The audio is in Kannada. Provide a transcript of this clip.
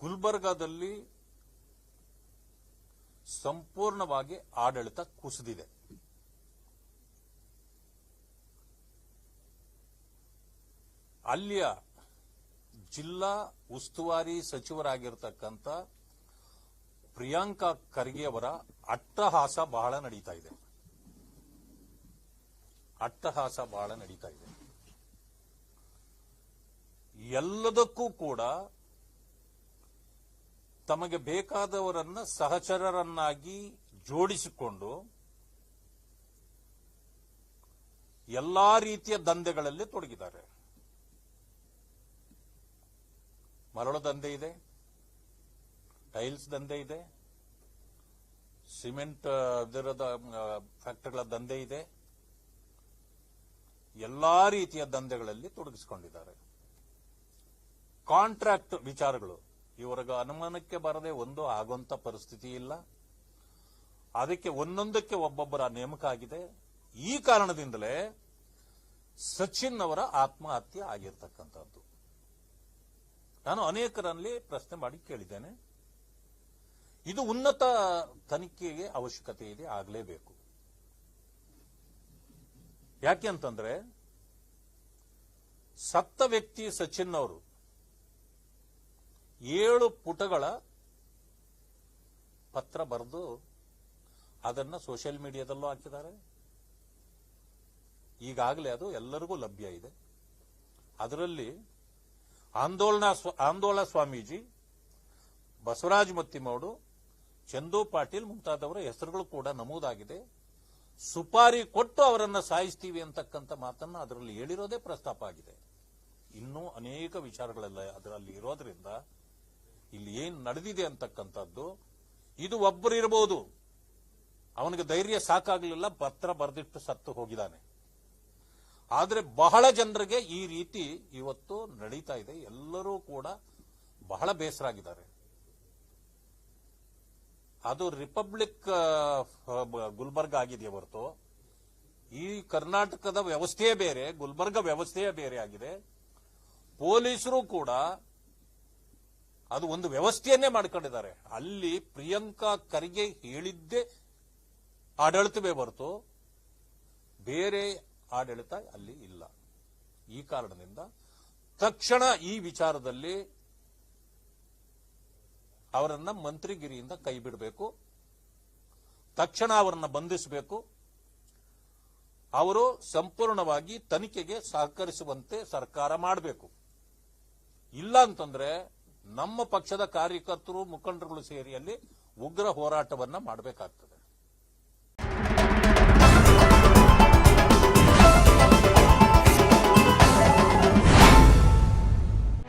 ಗುಲ್ಬರ್ಗಾದಲ್ಲಿ ಸಂಪೂರ್ಣವಾಗಿ ಆಡಳಿತ ಕುಸಿದಿದೆ. ಅಲ್ಲಿಯ ಜಿಲ್ಲಾ ಉಸ್ತುವಾರಿ ಸಚಿವರಾಗಿರ್ತಕ್ಕಂಥ ಪ್ರಿಯಾಂಕಾ ಖರ್ಗೆ ಅವರ ಅಟ್ಟಹಾಸ ಬಹಳ ನಡೀತಾ ಇದೆ. ಅಟ್ಟಹಾಸ ಬಹಳ ನಡೀತಾ ಇದೆ. ಎಲ್ಲದಕ್ಕೂ ಕೂಡ ತಮಗೆ ಬೇಕಾದವರನ್ನ ಸಹಚರರನ್ನಾಗಿ ಜೋಡಿಸಿಕೊಂಡು ಎಲ್ಲಾ ರೀತಿಯ ದಂಧೆಗಳಲ್ಲಿ ತೊಡಗಿದ್ದಾರೆ. ಮರಳು ದಂಧೆ ಇದೆ, ಟೈಲ್ಸ್ ದಂಧೆ ಇದೆ, ಸಿಮೆಂಟ್ ಇದರದ ಫ್ಯಾಕ್ಟರಿಗಳ ದಂಧೆ ಇದೆ. ಎಲ್ಲಾ ರೀತಿಯ ದಂಧೆಗಳಲ್ಲಿ ತೊಡಗಿಸಿಕೊಂಡಿದ್ದಾರೆ. ಕಾಂಟ್ರಾಕ್ಟ್ ವಿಚಾರಗಳು ಇವರಿಗೆ ಅನುಮಾನಕ್ಕೆ ಬರದೆ ಒಂದು ಆಗುವಂತ ಪರಿಸ್ಥಿತಿ ಇಲ್ಲ. ಅದಕ್ಕೆ ಒಂದೊಂದಕ್ಕೆ ಒಬ್ಬೊಬ್ಬರ ನೇಮಕ ಆಗಿದೆ. ಈ ಕಾರಣದಿಂದಲೇ ಸಚಿನ್ ಅವರ ಆತ್ಮಹತ್ಯೆ ಆಗಿರ್ತಕ್ಕಂಥದ್ದು. ನಾನು ಅನೇಕರಲ್ಲಿ ಪ್ರಶ್ನೆ ಮಾಡಿ ಕೇಳಿದ್ದೇನೆ. ಇದು ಉನ್ನತ ತನಿಖೆಗೆ ಅವಶ್ಯಕತೆ ಇದೆ, ಆಗಲೇಬೇಕು. ಯಾಕೆ ಅಂತಂದ್ರೆ ಸತ್ತ ವ್ಯಕ್ತಿ ಸಚಿನ್ ಅವರು ಏಳು ಪುಟಗಳ ಪತ್ರ ಬರೆದು ಅದನ್ನ ಸೋಷಿಯಲ್ ಮೀಡಿಯಾದಲ್ಲೂ ಹಾಕಿದ್ದಾರೆ. ಈಗಾಗಲೇ ಅದು ಎಲ್ಲರಿಗೂ ಲಭ್ಯ ಇದೆ. ಅದರಲ್ಲಿ ಆಂದೋಲನ ಆಂದೋಲನ ಸ್ವಾಮೀಜಿ, ಬಸವರಾಜ ಮತ್ತಿಮೌಡು ಚಂದು ಪಾಟೀಲ್ ಮುಂತಾದವರ ಹೆಸರುಗಳು ಕೂಡ ನಮೂದಾಗಿದೆ. ಸುಪಾರಿ ಕೊಟ್ಟು ಅವರನ್ನ ಸಾಯಿಸ್ತೀವಿ ಅಂತಕ್ಕಂಥ ಮಾತನ್ನ ಅದರಲ್ಲಿ ಹೇಳಿರೋದೇ ಪ್ರಸ್ತಾಪ ಆಗಿದೆ. ಇನ್ನೂ ಅನೇಕ ವಿಚಾರಗಳೆಲ್ಲ ಅದರಲ್ಲಿ ಇರೋದ್ರಿಂದ ಇಲ್ಲಿ ಏನ್ ನಡೆದಿದೆ ಅಂತಕ್ಕಂಥದ್ದು, ಇದು ಒಬ್ಬರು ಇರಬಹುದು ಅವನಿಗೆ ಧೈರ್ಯ ಸಾಕಾಗಲಿಲ್ಲ, ಪತ್ರ ಬರೆದಿಟ್ಟು ಸತ್ತು ಹೋಗಿದ್ದಾನೆ. ಆದರೆ ಬಹಳ ಜನರಿಗೆ ಈ ರೀತಿ ಇವತ್ತು ನಡೀತಾ ಇದೆ. ಎಲ್ಲರೂ ಕೂಡ ಬಹಳ ಬೇಸರ ಆಗಿದ್ದಾರೆ ಅದು ರಿಪಬ್ಲಿಕ್ ಗುಲ್ಬರ್ಗ ಆಗಿದೆಯೇ ಹೊರತು. ಈ ಕರ್ನಾಟಕದ ವ್ಯವಸ್ಥೆಯೇ ಬೇರೆ, ಗುಲ್ಬರ್ಗ ವ್ಯವಸ್ಥೆಯೇ ಬೇರೆ ಆಗಿದೆ. ಪೊಲೀಸರು ಕೂಡ ಅದು ಒಂದು ವ್ಯವಸ್ಥೆಯನ್ನೇ ಮಾಡ್ಕೊಂಡಿದ್ದಾರೆ. ಅಲ್ಲಿ ಪ್ರಿಯಾಂಕಾ ಖರ್ಗೆ ಹೇಳಿದ್ದೇ ಆಡಳಿತವೇ ಹೊರತು ಬೇರೆ ಆಡಳಿತ ಅಲ್ಲಿ ಇಲ್ಲ. ಈ ಕಾರಣದಿಂದ ತಕ್ಷಣ ಈ ವಿಚಾರದಲ್ಲಿ ಅವರನ್ನ ಮಂತ್ರಿಗಿರಿಯಿಂದ ಕೈ ಬಿಡಬೇಕು. ತಕ್ಷಣ ಅವರನ್ನ ಬಂಧಿಸಬೇಕು. ಅವರು ಸಂಪೂರ್ಣವಾಗಿ ತನಿಖೆಗೆ ಸಹಕರಿಸುವಂತೆ ಸರ್ಕಾರ ಮಾಡಬೇಕು. ಇಲ್ಲ ಅಂತಂದ್ರೆ ನಮ್ಮ ಪಕ್ಷದ ಕಾರ್ಯಕರ್ತರು ಮುಖಂಡರುಗಳು ಸೇರಿ ಅಲ್ಲಿ ಉಗ್ರ ಹೋರಾಟವನ್ನ ಮಾಡಬೇಕಾಗ್ತದೆ.